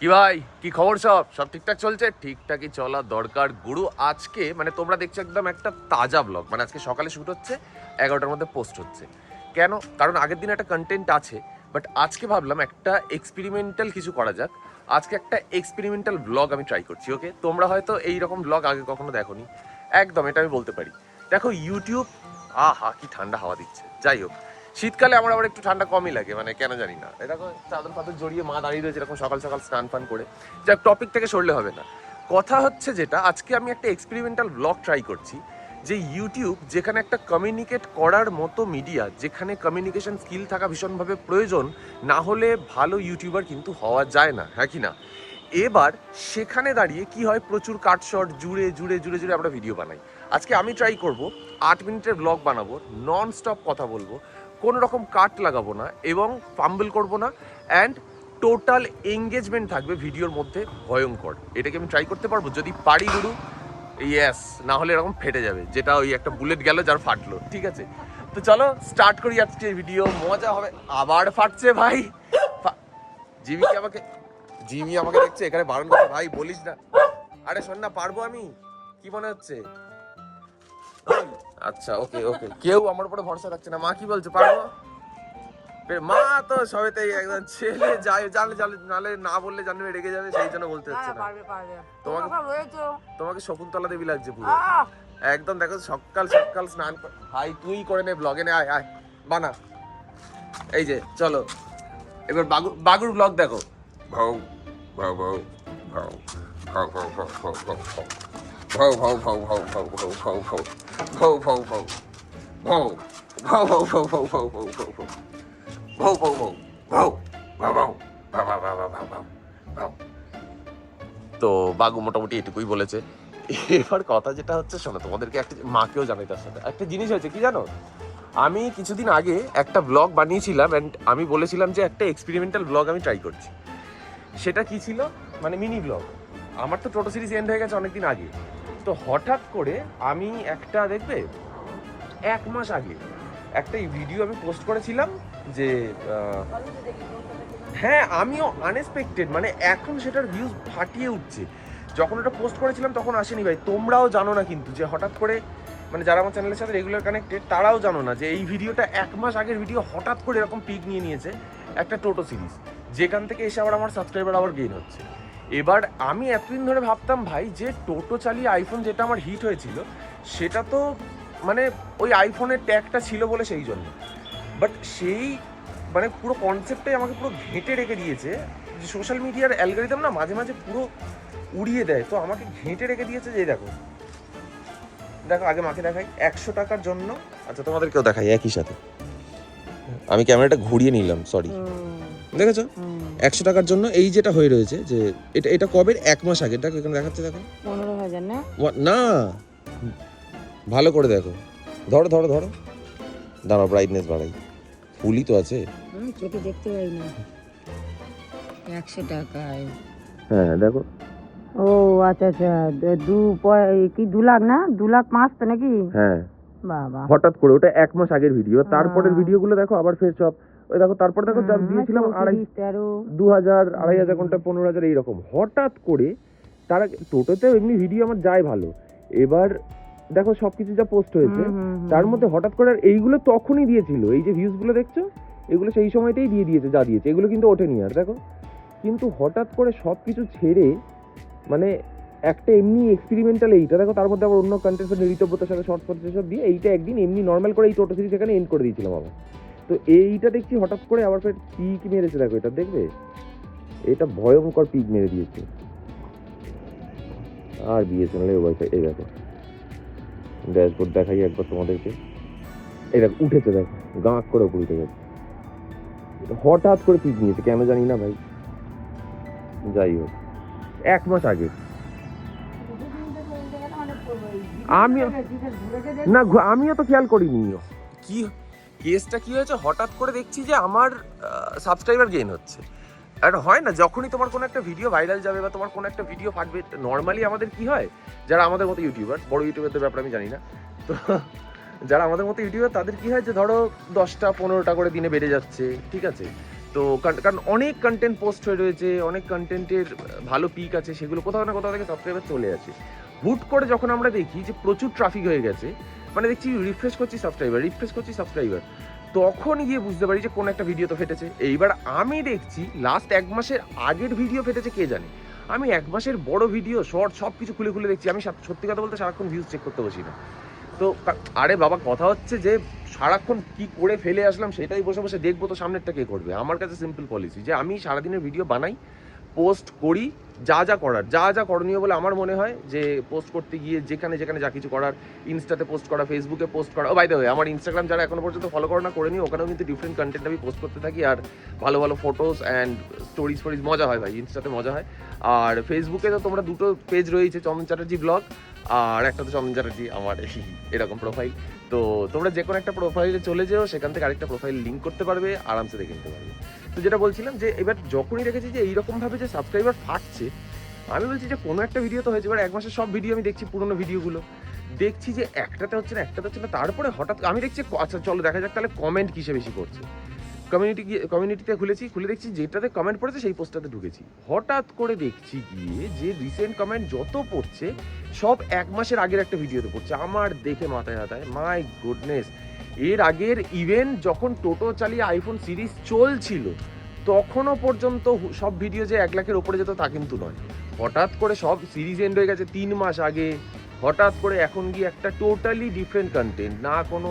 কি ভাই? কি খবর সব? সব ঠিকঠাক চলছে? ঠিকঠাকই চলা দরকার। গুরু, আজকে মানে তোমরা দেখছ একদম একটা তাজা ব্লগ মানে আজকে সকালে শুট হচ্ছে, এগারোটার মধ্যে পোস্ট হচ্ছে। কেন? কারণ আগের দিন একটা কন্টেন্ট আছে বাট আজকে ভাবলাম একটা এক্সপেরিমেন্টাল কিছু করা যাক। আজকে একটা এক্সপেরিমেন্টাল ব্লগ আমি ট্রাই করছি ওকে তোমরা হয়তো এই রকম ব্লগ আগে কখনো দেখোনি। একদম, এটা আমি বলতে পারি। দেখো ইউটিউব আহা, কি ঠান্ডা হাওয়া দিচ্ছে। যাই হোক শীতকালে আমার আবার একটু ঠান্ডা কমই লাগে মানে কেন জানি না। এরকম চাদর ফাদর জড়িয়ে মা দাঁড়িয়ে রয়েছে এরকম সকাল সকাল স্নান ফান করে। যাক টপিক থেকে সরলে হবে না। কথা হচ্ছে যেটা, আজকে আমি একটা এক্সপেরিমেন্টাল ব্লগ ট্রাই করছি, যে ইউটিউব যেখানে একটা কমিউনিকেট করার মতো মিডিয়া যেখানে কমিউনিকেশন স্কিল থাকা ভীষণভাবে প্রয়োজন, না হলে ভালো ইউটিউবার কিন্তু হওয়া যায় না হ্যাঁ কি না? এবার সেখানে দাঁড়িয়ে কি হয়, প্রচুর কাট শট জুড়ে জুড়ে জুড়ে জুড়ে আমরা ভিডিও বানাই। আজকে আমি ট্রাই করব, আট মিনিটের ব্লগ বানাবো নন স্টপ কথা বলব। কোনো রকম কাট লাগাবো না এবং ফাম্বল করব না অ্যান্ড টোটাল এঙ্গেজমেন্ট থাকবে ভিডিওর মধ্যে ভয়ঙ্কর। এটাকে আমি ট্রাই করতে পারব? যদি পারি গুরু ইয়েস না হলে এরকম ফেটে যাবে, যেটা ওই একটা বুলেট গেল, যার ফাটলো, ঠিক আছে? তো চলো স্টার্ট করি আজকে ভিডিও মজা হবে, আবার ফাটছে ভাই। ফা- জিমি কি আমাকে জিমি আমাকে দেখছে, এখানে বারণ করছে, ভাই বলিস না। আরে শোন না, পারব আমি? কি মনে হচ্ছে? আচ্ছা ওকে ওকে কেউ আমার উপরে ভরসা রাখছে না। মা কি বলছে পারব? মা তো সবেতেই একদম ছেলে যাই জানলে জানলে নালে না বললে জানবে রেগে যাবে সেই জন্য বলতে হচ্ছে না। পারবে পারবে। তোমাকে- তোমাকে রয়েছে। তোমাকে শকুন্তলা দেবী লাগছে পুরো। একদম দেখো সকাল সকাল স্নান কর- ভাই তুই করে নে ব্লগে নে আয় আয় বানা। এই যে চলো। এবার বাগুর বাগুর ব্লগ দেখো। ভাও ভাও ভাও ভাও ভাও ভাও ভাও ভাও। Whoa, whoa, whoa, whoa, whoa, whoa, whoa, whoa. Whoa, whoa, whoa. Whoa. Whoa, whoa, whoa, whoa, whoa, whoa, whoa, whoa. Whoa, whoa, whoa. Whoa. Whoa, whoa. Whoa, whoa, whoa, whoa, whoa. Whoa. তো বাঘু মোটামুটি এটুকুই বলেছে এবার কথা যেটা হচ্ছে শোনো তোমাদেরকে একটা মাকেও জানাই তার সাথে একটা জিনিস হয়েছে কি জানো আমি কিছুদিন আগে একটা ব্লগ বানিয়েছিলাম অ্যান্ড আমি বলেছিলাম যে একটা এক্সপেরিমেন্টাল ব্লগ আমি ট্রাই করছি সেটা কি ছিল মানে মিনি ব্লগ আমার তো টোটো সিরিজ এন্ড হয়ে গেছে অনেকদিন আগে তো হঠাৎ করে আমি একটা, দেখবে, এক মাস আগে একটা ভিডিও আমি পোস্ট করেছিলাম যে হ্যাঁ আমিও আনএক্সপেক্টেড মানে এখন সেটার ভিউজ ফাটিয়ে উঠছে। যখন ওটা পোস্ট করেছিলাম তখন আসেনি ভাই, তোমরাও জানো না কিন্তু যে হঠাৎ করে মানে যারা আমার চ্যানেলের সাথে রেগুলার কানেক্টেড তারাও জানো না যে এই ভিডিওটা এক মাস আগের ভিডিও হঠাৎ করে এরকম পিক নিয়ে নিয়েছে একটা টোটো সিরিজ যেখান থেকে এসে আবার আমার সাবস্ক্রাইবার আবার গেইন হচ্ছে। এবার আমি এতদিন ধরে ভাবতাম, ভাই, যে টোটো চালিয়ে আইফোন যেটা আমার হিট হয়েছিল, সেটা তো মানে ওই আইফোনের ট্যাগটা ছিল বলে সেই জন্য। বাট সেই মানে পুরো কনসেপ্টটাই আমাকে পুরো ঘেঁটে রেখে দিয়েছে। যে সোশ্যাল মিডিয়ার অ্যালগোরিদম না মাঝে মাঝে পুরো উড়িয়ে দেয়। তো আমাকে ঘেঁটে রেখে দিয়েছে যে দেখো দেখো, আগে মাকে দেখাই, একশো টাকার জন্য আচ্ছা তোমাদেরকেও দেখাই, একই সাথে। আমি ক্যামেরাটা ঘুরিয়ে নিলাম সরি দেখেছ? একশো টাকার জন্য এই যেটা হয়ে রয়েছে যে এটা এটা কবে? এক মাস আগে। দেখো এখানে দেখাচ্ছে দেখো। পনেরো হাজার না? না! ভালো করে দেখো। ধরো ধরো ধরো। দাঁড়াও ব্রাইটনেস বাড়াই। ফুলই তো আছে। চোখে দেখতে পাই না। একশো টাকায়। হ্যাঁ দেখো। ও আচ্ছা আচ্ছা। দু- দু কি দু লাখ না? দু লাখ পাঁচ তো নাকি? হ্যাঁ। বাবা। হঠাৎ করে ওটা এক মাস আগের ভিডিও তারপরের ভিডিওগুলো দেখো আবার ফের সব ওই দেখো তারপর দেখো যা দিয়েছিলাম আড়াই দু হাজার আড়াই হাজার ঘণ্টা পনেরো হাজার এইরকম। হঠাৎ করে তারা টোটোতেও এমনি ভিডিও আমার যায় ভালো। এবার দেখো সবকিছু যা পোস্ট হয়েছে। তার মধ্যে হঠাৎ করে এইগুলো তখনই দিয়েছিল। এই যে ভিউজগুলো দেখছ এগুলো সেই সময়তেই দিয়ে দিয়েছে যা দিয়েছে। এগুলো কিন্তু ওঠেনি আর দেখো। কিন্তু হঠাৎ করে সব কিছু ছেড়ে মানে একটা এমনি এক্সপেরিমেন্টাল এইটা। দেখো, তার মধ্যে আবার অন্য কন্টেন্ট ঋতব্যতার সাথে শর্ট ফট সব দিয়ে এইটা একদিন এমনি নর্মাল করে এই টোটো সিরিজ এখানে এন্ড করে দিয়েছিলাম আবার। তো এইটা দেখছি হঠাৎ করে আবার ফের পিক মেরেছে, দেখো এটা দেখবে? এটা ভয়ঙ্কর পিক মেরে দিয়েছে। আর বিএসএনএল ওয়াইফাই এই দেখো। ড্যাশবোর্ড দেখাই একবার তোমাদেরকে। এই দেখো, উঠেছে, দেখো। গাঁক করে উপর উঠে গেছে। হঠাৎ করে পিক নিয়েছে, কেন জানি না ভাই। যাই হোক, এক মাস আগে। আমি না আমিও তো খেয়াল করিনি। কি কেসটা কি হয়েছে? হঠাৎ করে দেখছি যে আমার সাবস্ক্রাইবার গেইন হচ্ছে। আর হয় না, যখনই তোমার কোনো একটা ভিডিও ভাইরাল যাবে বা তোমার কোনো একটা ভিডিও ফাটবে নর্মালি আমাদের কি হয়? যারা আমাদের মতো ইউটিউবার বড় ইউটিউবারদের ব্যাপারে আমি জানি না, তো যারা আমাদের মতো ইউটিউবার তাদের কি হয় যে ধরো দশটা, পনেরোটা করে দিনে বেড়ে যাচ্ছে, ঠিক আছে? তো কারণ- অনেক কন্টেন্ট পোস্ট হয়ে রয়েছে, অনেক কন্টেন্টের ভালো পিক আছে, সেগুলো কোথাও না কোথাও থেকে সাবস্ক্রাইবার চলে আছে হুট করে যখন আমরা দেখি যে প্রচুর ট্রাফিক হয়ে গেছে মানে দেখছি রিফ্রেশ করছি সাবস্ক্রাইবার রিফ্রেশ করছি সাবস্ক্রাইবার তখন গিয়ে বুঝতে পারি যে কোন একটা ভিডিও তো ফেটেছে। এইবার আমি দেখছি লাস্ট এক মাসের আগের ভিডিও ফেটেছে কে জানে? আমি এক মাসের বড় ভিডিও শর্ট সব কিছু খুলে খুলে দেখছি। আমি সত্যি কথা বলতে সারাক্ষণ ভিউজ চেক করতে বসি না। তো আরে বাবা, কথা হচ্ছে যে সারাক্ষণ কি করে ফেলে আসলাম সেটাই বসে বসে দেখব তো সামনেরটা কে করবে। আমার কাছে সিম্পল পলিসি যে আমি সারাদিনের ভিডিও বানাই পোস্ট করি যা যা করার, যা যা করণীয় বলে আমার মনে হয় যে পোস্ট করতে গিয়ে যেখানে যেখানে যা কিছু করার ইনস্টাতে পোস্ট করা ফেসবুকে পোস্ট করা, ও বাই দ্য আমার ইনস্টাগ্রাম যারা এখনও পর্যন্ত ফলো করো না, করে নিই ওখানেও কিন্তু ডিফারেন্ট কন্টেন্ট আমি পোস্ট করতে থাকি আর ভালো ভালো ফটোস অ্যান্ড স্টোরিজ ফোরিজ মজা হয় ভাই ইনস্টাতে মজা হয়। আর ফেসবুকে তো তোমরা দুটো পেজ রয়েছে চন্দন চ্যাটার্জি ব্লগ আর একটা তো চ্যাটার্জি আমার এই এরকম প্রোফাইল তো তোমরা যে কোনো একটা প্রোফাইলে চলে যেও, সেখান থেকে আরেকটা প্রোফাইল লিঙ্ক করতে পারবে, আরামসে দেখে নিতে পারবে। তো যেটা বলছিলাম যে, এবার যখনই দেখেছি যে এইরকম ভাবে যে সাবস্ক্রাইবার ফাটছে, আমি বলছি যে কোনো একটা ভিডিও তো হয়েছে, এবার এক মাসের সব ভিডিও আমি দেখছি পুরোনো ভিডিওগুলো দেখছি যে একটাতে হচ্ছে না, একটাতে হচ্ছে না, তারপরে হঠাৎ আমি দেখছি আচ্ছা চলো দেখা যাক তাহলে কমেন্ট কিসে বেশি করছে। কমিউনিটি কমিউনিটিতে খুলেছি, খুলে দেখছি যেটাতে কমেন্ট পড়েছে সেই পোস্টটাতে ঢুকেছি। হঠাৎ করে দেখছি গিয়ে যে রিসেন্ট কমেন্ট যত পড়ছে, সব এক মাসের আগের একটা ভিডিওতে পড়ছে। আমার দেখে মাথায় হাতায় মাই গুডনেস এর আগের ইভেন্ট যখন টোটো চালিয়ে আইফোন সিরিজ চলছিল, তখনও পর্যন্ত সব ভিডিও যে এক লাখের ওপরে যেত তা কিন্তু নয়। হঠাৎ করে সব সিরিজ এন্ড হয়ে গেছে তিন মাস আগে। হঠাৎ করে এখন গিয়ে একটা টোটালি ডিফারেন্ট কন্টেন্ট না কোনো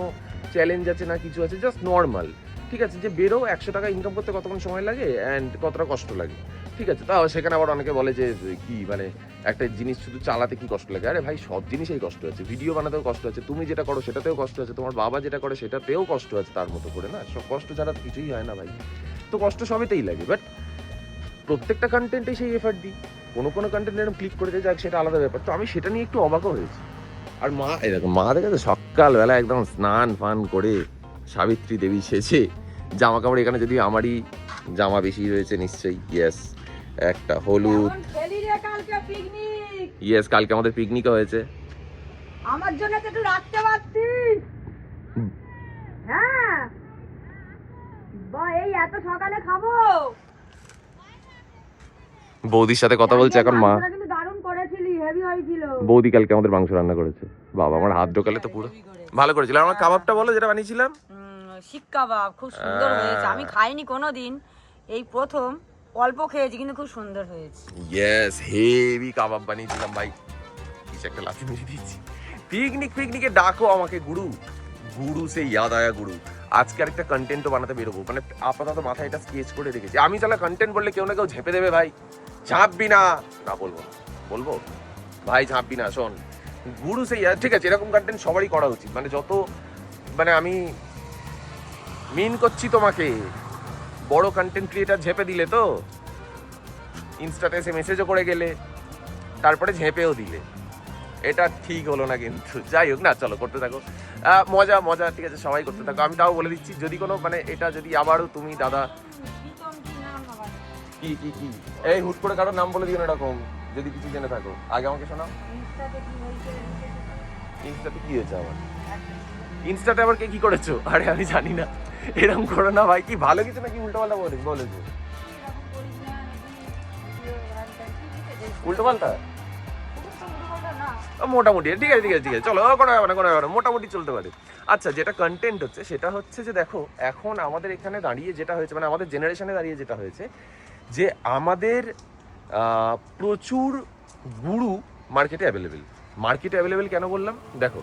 চ্যালেঞ্জ আছে, না কিছু আছে জাস্ট নর্মাল ঠিক আছে, যে বেরো, একশো টাকা ইনকাম করতে কতক্ষণ সময় লাগে অ্যান্ড কতটা কষ্ট লাগে? ঠিক আছে, তাও সেখানে আবার অনেকে বলে যে কি মানে একটা জিনিস শুধু চালাতে কি কষ্ট লাগে? আরে ভাই, সব জিনিসেই কষ্ট আছে। ভিডিও বানাতেও কষ্ট আছে, তুমি যেটা করো সেটাতেও কষ্ট আছে, তোমার বাবা যেটা করে সেটাতেও কষ্ট আছে তার মতো করে, না? সব কষ্ট ছাড়া কিছুই হয় না ভাই। তো কষ্ট সবেতেই লাগে বাট প্রত্যেকটা কন্টেন্টে সেই এফার্ট দিই। কোনো কোনো কন্টেন্ট এরকম ক্লিক করে দিয়ে যাক, সেটা আলাদা ব্যাপার। তো আমি সেটা নিয়ে একটু অবাকও হয়েছি। আর মা এরকম মা দেখে সকালবেলা একদম স্নান ফান করে সাবিত্রী দেবী সেজে জামা কাপড় এখানে যদি আমারই জামা বেশি রয়েছে নিশ্চয়ই ইয়েস একটা হলুদ। পিকনিক ইয়েস কালকে আমাদের পিকনিকও হয়েছে। আমার জন্য তো একটু রাখতে পারতিস। হ্যাঁ। বা এই এত সকালে খাব। বৌদির সাথে কথা বলছে এখন মা। মাংসটা দারুণ করেছিলি হেভি হয়েছিল। বৌদি কালকে আমাদের মাংস রান্না করেছে। বাবা আমার হাত ঢোকালে তো পুরো ভালো করেছিল। আমার কাবাবটা বলো যেটা বানিয়েছিলাম? শিক কাবাব খুব সুন্দর হয়েছে। আমি খাইনি কোনোদিন। এই প্রথম অল্প খেয়েছি কিন্তু খুব সুন্দর হয়েছে। ইয়েস হেভি কাবাব বানিয়েছিলাম ভাই। কিছু একটা লাথি মেরে দিয়েছি। পিকনিক পিকনিকে ডাকো আমাকে গুরু। গুরু সে ইয়াদ আয়া গুরু। আজকে আরেকটা কন্টেন্টও বানাতে বেরোবো। মানে আপাতত মাথায় এটা স্কেচ করে রেখেছি। আমি তাহলে কন্টেন্ট বললে কেউ না কেউ ঝেপে দেবে ভাই। ঝাঁপবি না। না বলব বলব? ভাই ঝাঁপবি না শোন। গুরু সেই ঠিক আছে এরকম কন্টেন্ট সবারই করা উচিত। মানে যত মানে আমি মিন করছি তোমাকে। বড় কন্টেন্ট ক্রিয়েটার ঝেপে দিলে তো? ইনস্টাতে এসে মেসেজও করে গেলে তারপরে ঝেঁপেও দিলে। এটা ঠিক হলো না কিন্তু। যাই হোক না চলো করতে থাকো। মজা মজা ঠিক আছে সবাই করতে থাকো। আমি তাও বলে দিচ্ছি যদি কোনো মানে এটা যদি আবারও তুমি দাদা কি কি কি এই হুট করে কারোর নাম বলে দিও না এরকম যদি কিছু জেনে থাকো। আগে আমাকে শোনাও। ইনস্টাতে কি হয়েছে? আমার ইনস্টাতে আবার কে কি করেছ? আরে আমি জানি না। এরকম করো না ভাই, কি ভালো কিছু নাকি উল্টো পাল্টা বলে বলেছ উল্টো পাল্টা মোটামুটি। ঠিক আছে ঠিক আছে ঠিক আছে। চলো কোনো ব্যাপার না, কোনো ব্যাপার মোটামুটি চলতে পারে। আচ্ছা যেটা কন্টেন্ট হচ্ছে, সেটা হচ্ছে যে দেখো, এখন আমাদের এখানে দাঁড়িয়ে যেটা হয়েছে মানে আমাদের জেনারেশনে দাঁড়িয়ে যেটা হয়েছে, যে আমাদের প্রচুর গুরু মার্কেটে অ্যাভেলেবেল মার্কেটে অ্যাভেলেবেল কেন বললাম? দেখো,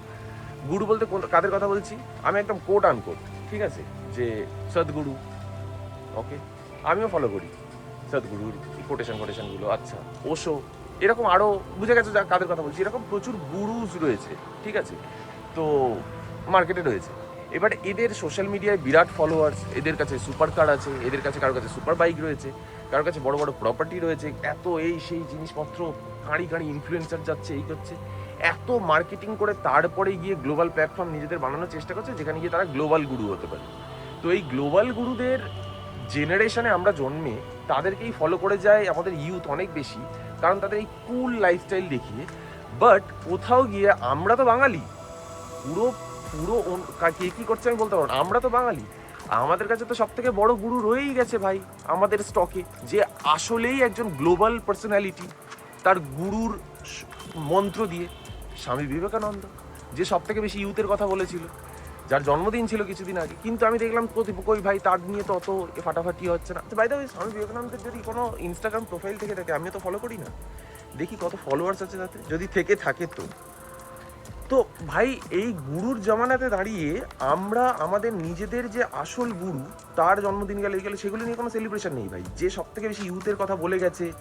গুরু বলতে কোন- কাদের কথা বলছি? আমি একদম কোট আন কোট ঠিক আছে? যে সদ্গুরু। ওকে আমিও ফলো করি সদ্গুরুর কোটেশন কোটেশনগুলো আচ্ছা ওশো এরকম আরও বুঝে গেছো যা কাদের কথা বলছি? এরকম প্রচুর গুরুজ রয়েছে, ঠিক আছে? তো মার্কেটে রয়েছে। এবার এদের সোশ্যাল মিডিয়ায় বিরাট ফলোয়ার্স এদের কাছে সুপার কার আছে, এদের কাছে কারোর কাছে সুপার বাইক রয়েছে কারোর কাছে বড় বড় প্রপার্টি রয়েছে, এত এই সেই জিনিসপত্র কাঁড়ি কাঁড়ি ইনফ্লুয়েন্সার যাচ্ছে, এই করছে। এত মার্কেটিং করে তারপরে গিয়ে গ্লোবাল প্ল্যাটফর্ম নিজেদের বানানোর চেষ্টা করছে, যেখানে গিয়ে তারা গ্লোবাল গুরু হতে পারে। তো এই গ্লোবাল গুরুদের জেনারেশনে আমরা জন্মে তাদেরকেই ফলো করে যায় আমাদের ইউথ অনেক বেশি, কারণ তাদের এই কুল লাইফস্টাইল দেখিয়ে। বাট কোথাও গিয়ে আমরা তো বাঙালি। পুরো পুরো কে, কী করছে আমি বলতে পারব না। আমরা তো বাঙালি। আমাদের কাছে তো সব থেকে বড় গুরু রয়েই গেছে ভাই, আমাদের স্টকে যে আসলেই একজন গ্লোবাল পার্সোনালিটি তার গুরুর মন্ত্র দিয়ে স্বামী বিবেকানন্দ, যে সব থেকে বেশি ইউথের কথা বলেছিল। যার জন্মদিন ছিল কিছুদিন আগে। কিন্তু আমি দেখলাম কই- কই ভাই, তার নিয়ে তো অত ফাটাফাটি হচ্ছে না। বাই দ্য স্বামী বিবেকানন্দের যদি কোনো ইনস্টাগ্রাম প্রোফাইল থেকে থাকে, আমিও তো ফলো করি না। দেখি কত ফলোয়ার্স আছে তাতে। যদি থেকে থাকে তো। তো ভাই, এই গুরুর জমানাতে দাঁড়িয়ে আমরা আমাদের নিজেদের যে আসল গুরু, তার জন্মদিন গেলে গেলে, সেগুলো নিয়ে কোনো সেলিব্রেশন নেই ভাই। যে সব থেকে বেশি ইউথের কথা বলে গেছে,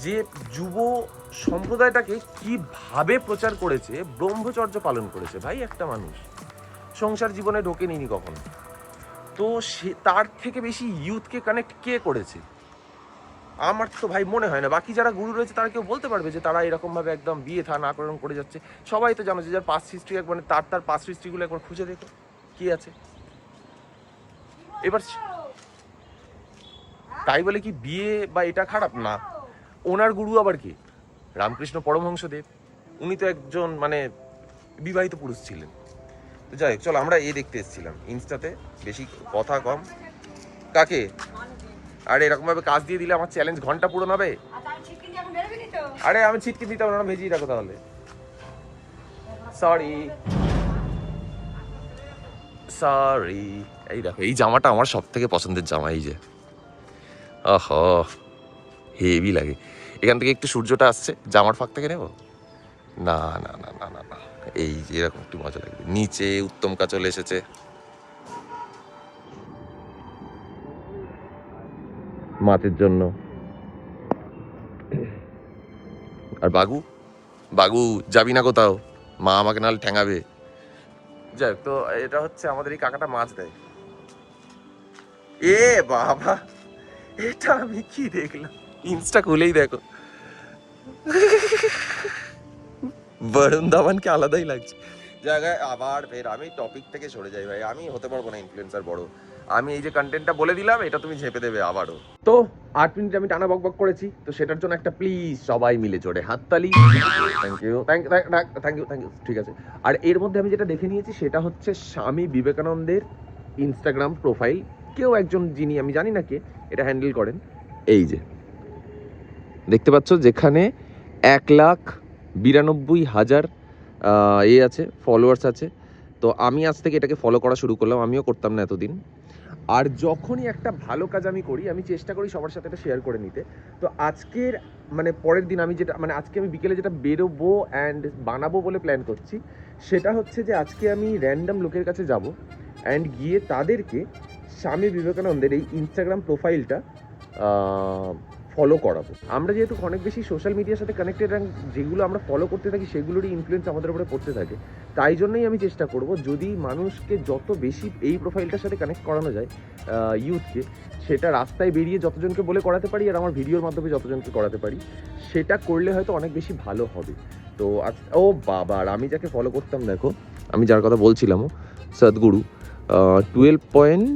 যে যুব সম্প্রদায়টাকে কীভাবে প্রচার করেছে, ব্রহ্মচর্য পালন করেছে ভাই একটা মানুষ। সংসার জীবনে ঢোকে নিনি কখনো? তো সে, তার থেকে বেশি ইউথকে কানেক্ট কে করেছে? আমার তো ভাই মনে হয় না। বাকি যারা গুরু রয়েছে, তারা কেউ বলতে পারবে যে তারা এরকমভাবে একদম বিয়ে থা না করে করে যাচ্ছে। সবাই তো জানো যে যার পাস হিস্ট্রি একবার তার তার পাস হিস্ট্রিগুলো একবার খুঁজে দেখো। কি আছে? এবার তাই বলে কি বিয়ে বা এটা খারাপ? না। ওনার গুরু আবার কি? রামকৃষ্ণ পরমহংসদেব। উনি তো একজন মানে বিবাহিত পুরুষ ছিলেন। তো যাই হোক চলো আমরা এ দেখতে এসেছিলাম। ইনস্টাতে বেশি কথা কম। কাকে? আরে এরকম ভাবে কাজ দিয়ে দিলে আমার চ্যালেঞ্জ ঘণ্টা পূরণ হবে? আরে আমি ছিটকে দিতাম না ভেজিয়ে রাখো তাহলে। সরি সরি এই দেখো এই জামাটা আমার সব থেকে পছন্দের জামা এই যে। আহ হেভি লাগে। এখান থেকে একটু সূর্যটা আসছে জামার ফাঁক থেকে নেব? না না না না না না। এই এরকম একটু মজা লাগবে। নিচে উত্তমকা চলে এসেছে। মাছের জন্য। আর বাগু? বাগু, যাবি না কোথাও? মা আমাকে নাহলে ঠেঙাবে যাই তো এটা হচ্ছে আমাদের এই কাকাটা মাছ দেয়। এ বাবা, এটা আমি কি দেখলাম? ইনস্টা খুলেই দেখো। বরুণ ধাবানকে আলাদাই লাগছে। জায়গায় আবার ফের আমি টপিক থেকে সরে যাই ভাই। আমি হতে পারব না ইনফ্লুয়েন্সার বড়। আমি এই যে কন্টেন্টটা বলে দিলাম এটা তুমি ঝেপে দেবে আবারও। তো আট মিনিট আমি টানা বকবক করেছি তো সেটার জন্য একটা প্লিজ সবাই মিলে জোরে হাততালি। Thank you thank thank you thank you ঠিক আছে। আর এর মধ্যে আমি যেটা দেখে নিয়েছি সেটা হচ্ছে স্বামী বিবেকানন্দের ইনস্টাগ্রাম প্রোফাইল কেউ একজন যিনি আমি জানি না কে এটা হ্যান্ডেল করেন। এই যে। দেখতে পাচ্ছ যেখানে এক লাখ বিরানব্বই হাজার এ আছে ফলোয়ার্স আছে। তো আমি আজ থেকে এটাকে ফলো করা শুরু করলাম, আমিও করতাম না এতদিন। আর যখনই একটা ভালো কাজ আমি করি, আমি চেষ্টা করি সবার সাথে এটা শেয়ার করে নিতে। তো আজকের মানে পরের দিন আমি যেটা মানে আজকে আমি বিকেলে যেটা বেরোবো অ্যান্ড বানাবো বলে প্ল্যান করছি, সেটা হচ্ছে যে আজকে আমি র্যান্ডম লোকের কাছে যাব অ্যান্ড গিয়ে তাদেরকে স্বামী বিবেকানন্দের এই ইনস্টাগ্রাম প্রোফাইলটা ফলো করাবো। আমরা যেহেতু অনেক বেশি সোশ্যাল মিডিয়ার সাথে কানেক্টেড অ্যান্ড যেগুলো আমরা ফলো করতে থাকি, সেগুলোরই ইনফ্লুয়েন্স আমাদের উপরে পড়তে থাকে। তাই জন্যই আমি চেষ্টা করব, যদি মানুষকে যত বেশি এই প্রোফাইলটার সাথে কানেক্ট করানো যায় ইউথকে সেটা রাস্তায় বেরিয়ে যতজনকে বলে করাতে পারি আর আমার ভিডিওর মাধ্যমে যতজনকে করাতে পারি, সেটা করলে হয়তো অনেক বেশি ভালো হবে। তো ও বাবা, আর আমি যাকে ফলো করতাম, দেখো, আমি যার কথা বলছিলামও Sadhguru twelve point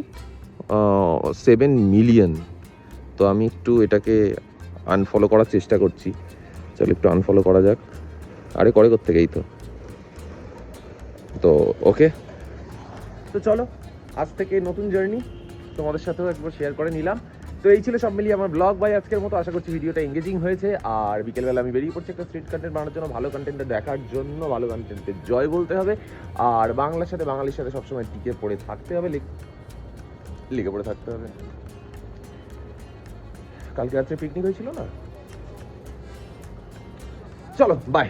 seven million তো আমি একটু এটাকে আনফলো করার চেষ্টা করছি। চলো একটু আনফলো করা যাক। আরে, করে গেই তো? তো ওকে তো চলো, আজ থেকে নতুন জার্নি তোমাদের সাথেও একবার শেয়ার করে নিলাম। তো এই ছিল সব মিলিয়ে আমার ব্লগ বাই আজকের মতো আশা করছি ভিডিওটা এঙ্গেজিং হয়েছে। আর বিকেলবেলা আমি বেরিয়ে পড়ছি একটা স্ট্রিট কন্টেন্ট বানানোর জন্য, ভালো কন্টেন্টটা দেখার জন্য, ভালো কন্টেন্টের জয় বলতে হবে। আর বাংলার সাথে বাঙালির সাথে সবসময় টিকে পড়ে থাকতে হবে লিখে পড়ে থাকতে হবে। কালকে রাত্রে পিকনিক হয়েছিল না? চলো বাই